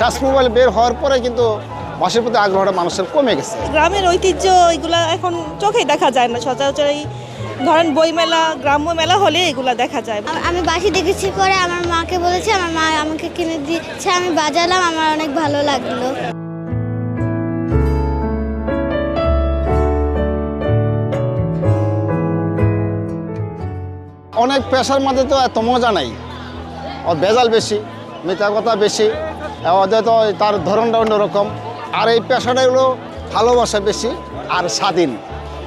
Touch mobile বের হওয়ার পরে কিন্তু বাঁশির প্রতি আগ্রহটা মানুষের কমে গেছে। গ্রামের ঐতিহ্য এগুলা এখন চোখেই দেখা যায় না। সচরাচর এই ধরেন বইমেলা গ্রাম্য মেলা হলে এগুলা দেখা যায়। আম- আমি বাসি দেখেছি পরে আমার মাকে বলেছি আমার মা আমাকে কিনে দিচ্ছে আমি বাজালাম আমার অনেক ভালো লাগল। অনেক পেশার মধ্যে তো এত মজা নাই। ওর ভেজাল বেশি মিথ্যা কথা বেশি। ওদের তো তার ধরনটা অন্যরকম। আর এই পেশাটা হলো ভালোবাসা বেশি আর স্বাধীন।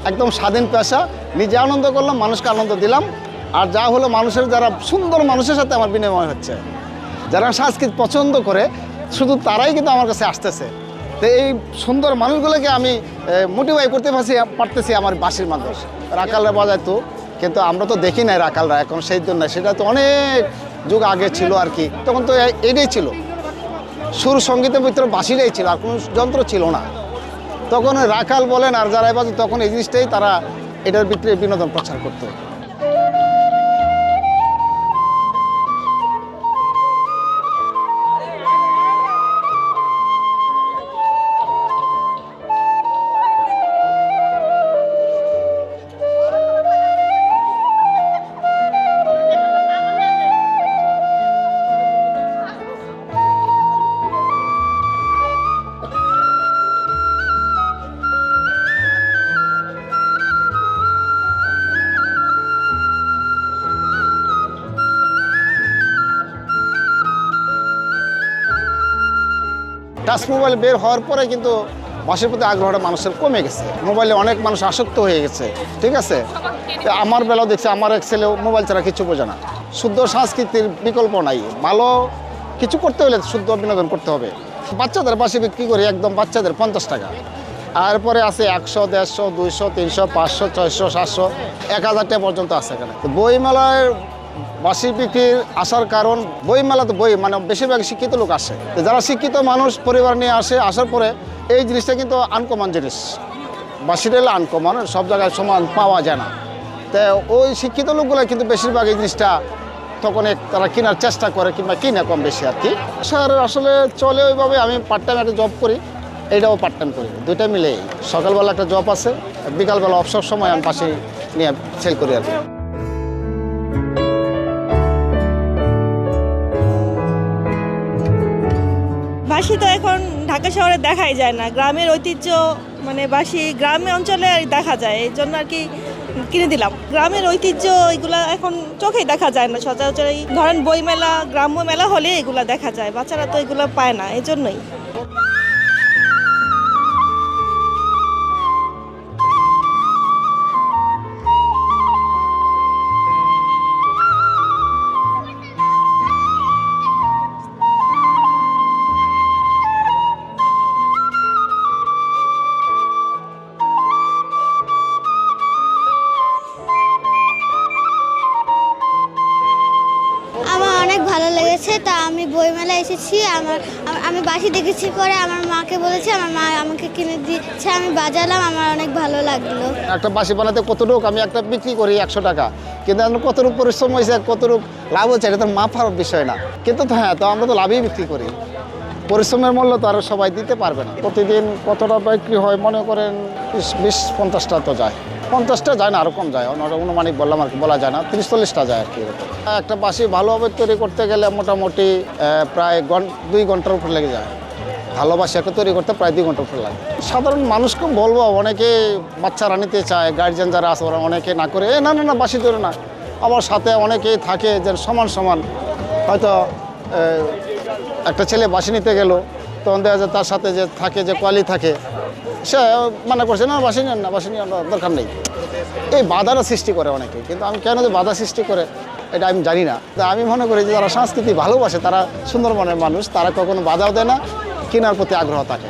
একদম স্বাধীন পেশা। নিজে আনন্দ করলাম, মানুষকে আনন্দ দিলাম। আর যা হলো মানুষের যারা সুন্দর মানুষের সাথে আমার বিনিময় হচ্ছে। যারা সংস্কৃত পছন্দ করে, শুধু তারাই কিন্তু আমার কাছে আসতেছে। তো এই সুন্দর মানুষগুলোকে আমি মোটিভাই করতে পারছি, পারতেছি আমার বাসির মানুষ রাকালরা বাজাইতো, কিন্তু আমরা তো দেখি নাই রাকালরা এখন, সেই জন্য। সেটা তো অনেক যুগ আগে ছিল আর কি। তখন তো এটাই ছিল। সুর সঙ্গীতের ভিতরে বাঁশিটাই ছিল, আর কোনো যন্ত্র ছিল না। তখন রাখাল বলেন আর যারা এবার তখন এই জিনিসটাই তারা এটার ভিতরে বিনোদন প্রচার করতো। টাচ মোবাইল বের হওয়ার পরে কিন্তু বাঁশির প্রতি আগ্রহটা মানুষের কমে গেছে। মোবাইলে অনেক মানুষ আসক্ত হয়ে গেছে, ঠিক আছে? আমার বেলাও দেখছি, আমার এক ছেলেও মোবাইল ছাড়া কিছু বোঝে না। শুদ্ধ সংস্কৃতির বিকল্প নাই। ভালো কিছু করতে হলে শুদ্ধ বিনোদন করতে হবে। বাচ্চাদের বাসি বিক্রি করি একদম বাচ্চাদের পঞ্চাশ টাকা। আর পরে আছে একশো, দেড়শো, দুইশো, তিনশো, পাঁচশো, ছয়শো, সাতশো, এক হাজার টাকা পর্যন্ত আছে এখানে। বইমেলায় বাসি বিক্রির আসার কারণ, বই মেলা তো বই মানে বেশিরভাগ শিক্ষিত লোক আসে। যারা শিক্ষিত মানুষ, পরিবার নিয়ে আসে, আসার পরে এই জিনিসটা কিন্তু আনকমন জিনিস। বাসির এলে আনকমন, সব জায়গায় সমান পাওয়া যায় না। তো ওই শিক্ষিত লোকগুলো কিন্তু বেশিরভাগ এই জিনিসটা তখন তারা কেনার চেষ্টা করে কিংবা কিনে কম বেশি আর কি। স্যার আসলে চলে ওইভাবে, আমি পার্ট টাইম একটা জব করি, এইটাও পার্ট টাইম করি। দুইটা মিলেই। সকালবেলা একটা জব আছে, বিকালবেলা অবসর সময় আমি পাশে নিয়ে সেল করি আর কি। বাঁশি তো এখন ঢাকা শহরে দেখাই যায় না। গ্রামের ঐতিহ্য মানে বাসি গ্রামে অঞ্চলে আর দেখা যায়, এই জন্য আর কি কিনে দিলাম। গ্রামের ঐতিহ্য, এগুলা এখন চোখেই দেখা যায় না। সচরাচর এই ধরেন বইমেলা, গ্রাম্য মেলা হলে এগুলো দেখা যায়। বাচ্চারা তো এগুলো পায় না, এই ভালো লেগেছে, তা আমি বইমেলা এসেছি, আমার, আমি বাসি দেখেছি পরে আমার মাকে বলেছি, আমার মা আমাকে কিনে দিচ্ছে, আমি বাজালাম, আমার অনেক ভালো লাগল। একটা বাসি বানাতে কতটুক আমি একটা বিক্রি করি একশো টাকা। কিন্তু এখন কতটুক পরিশ্রম হয়েছে, কতটুক লাভ হচ্ছে এটা তো মাফার বিষয় না। কিন্তু তো হ্যাঁ তো আমরা তো লাভই বিক্রি করি। পরিশ্রমের মূল্য তো আর সবাই দিতে পারবে না। প্রতিদিন কতটা বিক্রি হয়, মনে করেন বিশ পঞ্চাশটা তো যায়। পঞ্চাশটা যায় না আরও কম যায়। অনুমানিক বললাম আর কি, বলা যায় না। তিরিশ চল্লিশটা যায় আর কি একটা বাসি ভালোভাবে তৈরি করতে গেলে মোটামুটি প্রায় দুই ঘণ্টার উপর লেগে যায়। ভালোবাসা একটা তৈরি করতে প্রায় দুই ঘণ্টা উপর লাগে। সাধারণ মানুষকে বলব, অনেকে বাচ্চারা নিতে চায় গার্জিয়ান যারা আছে ওরা অনেকে না করে, এ, না না না, বাসি ধরে না। আবার সাথে অনেকেই থাকে যে সমান সমান, হয়তো একটা ছেলে বাসি নিতে গেল, তখন দেখা যায় তার সাথে যে থাকে, যে কোয়ালি থাকে সে মানে করছে, না, বাসি নেন না, বাসি আমরা দরকার নেই। এই বাধাটা সৃষ্টি করে অনেকে, কিন্তু আমি কেন যে বাধা সৃষ্টি করে, এটা আমি জানি না। তা আমি মনে করি যে যারা সংস্কৃতি ভালোবাসে, তারা সুন্দরবনের মানুষ, তারা কখনো বাধাও দেয় না, কেনার প্রতি আগ্রহ থাকে।